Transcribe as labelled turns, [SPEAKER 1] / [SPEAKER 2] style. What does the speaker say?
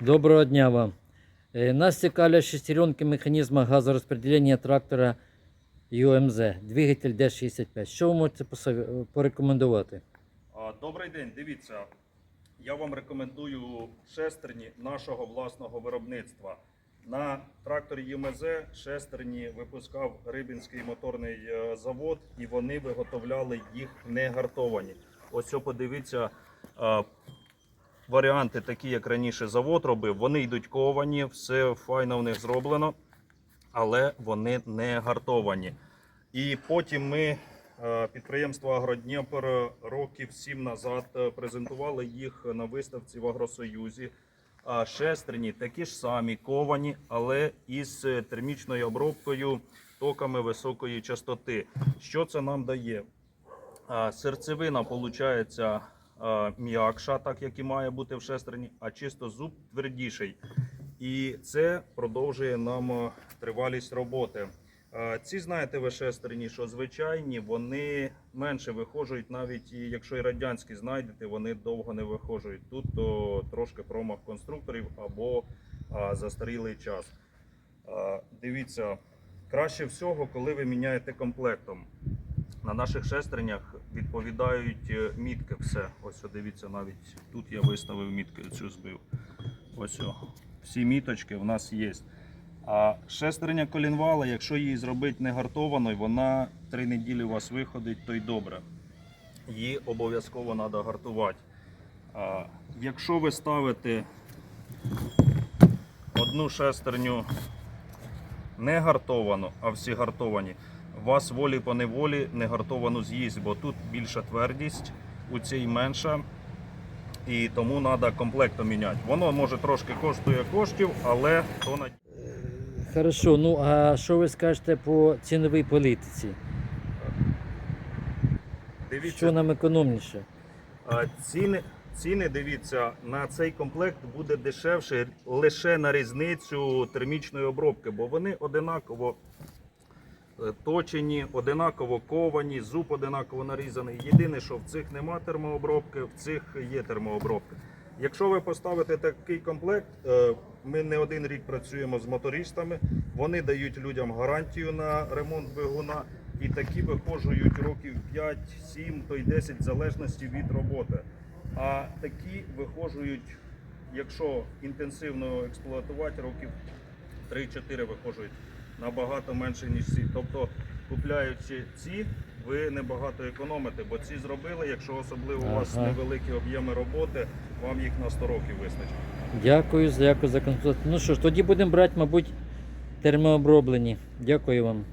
[SPEAKER 1] Доброго дня вам. Е, Нас цікавлять шестеренки механізму газорозподілення трактора ЮМЗ, двигатель Д-65. Що ви можете порекомендувати?
[SPEAKER 2] Добрий день, дивіться. Я вам рекомендую шестерні нашого власного виробництва. На тракторі ЮМЗ шестерні випускав Рибінський моторний е, завод, і вони виготовляли їх не гартовані. Ось подивіться, варіанти такі, як раніше завод робив, вони йдуть ковані, все файно в них зроблено, але вони не гартовані. І потім ми, е, підприємство Агродніпр, років сім назад е, презентували їх на виставці в Агросоюзі. А шестерні такі ж самі ковані, але із е, термічною обробкою токами високої частоти. Що це нам дає? Серцевина виходить м'якша, так як і має бути в шестерні, а чисто зуб твердіший. І це продовжує нам е, тривалість роботи. Е, Ці знаєте ви шестерні, що звичайні, вони менше вихожують, навіть якщо і радянські знайдете, вони довго не вихожують. Тут то трошки промах конструкторів або застарілий час. Дивіться, краще всього, коли ви міняєте комплектом. На наших шестернях відповідають е, мітки все. Ось дивіться, навіть тут я виставив мітки, цю збив. Ось о. Всі міточки в нас є. А шестерня колінвала, якщо її зробити не гартованою, вона три неділі у вас виходить, то й добре. Її обов'язково треба гартувати. А, якщо ви ставите одну шестерню не гартовану, а всі гартовані, вас волі по неволі не гартовану з'їсть, бо тут більша твердість, у цій менша. І тому треба комплектом міняти. Воно може трошки коштує коштів, але то на
[SPEAKER 1] Хорошо, ну а що ви скажете по ціновій політиці?
[SPEAKER 2] дивіться.
[SPEAKER 1] Що нам економніше?
[SPEAKER 2] А, Ціни, ціни, дивіться, на цей комплект буде дешевше лише на різницю термічної обробки, бо вони одинаково точені, одинаково ковані, зуб одинаково нарізаний. Єдине, що в цих нема термообробки, в цих є термообробка. Якщо ви поставите такий комплект, е, ми не один рік працюємо з мотористами, вони дають людям гарантію на ремонт двигуна. І такі вихожують років 5, 7, то й 10 в залежності від роботи. А такі вихожують, якщо інтенсивно експлуатувати, років 3-4 вихожують набагато менше, ніж ці. Тобто, купляючи ці, ви небагато економите, бо ці зробили, якщо особливо у вас
[SPEAKER 1] Ага.
[SPEAKER 2] невеликі об'єми роботи, вам їх на 100 років вистачить.
[SPEAKER 1] Дякую, дякую за консультацію. Ну що ж, тоді будемо брати, мабуть, термооброблені. Дякую вам.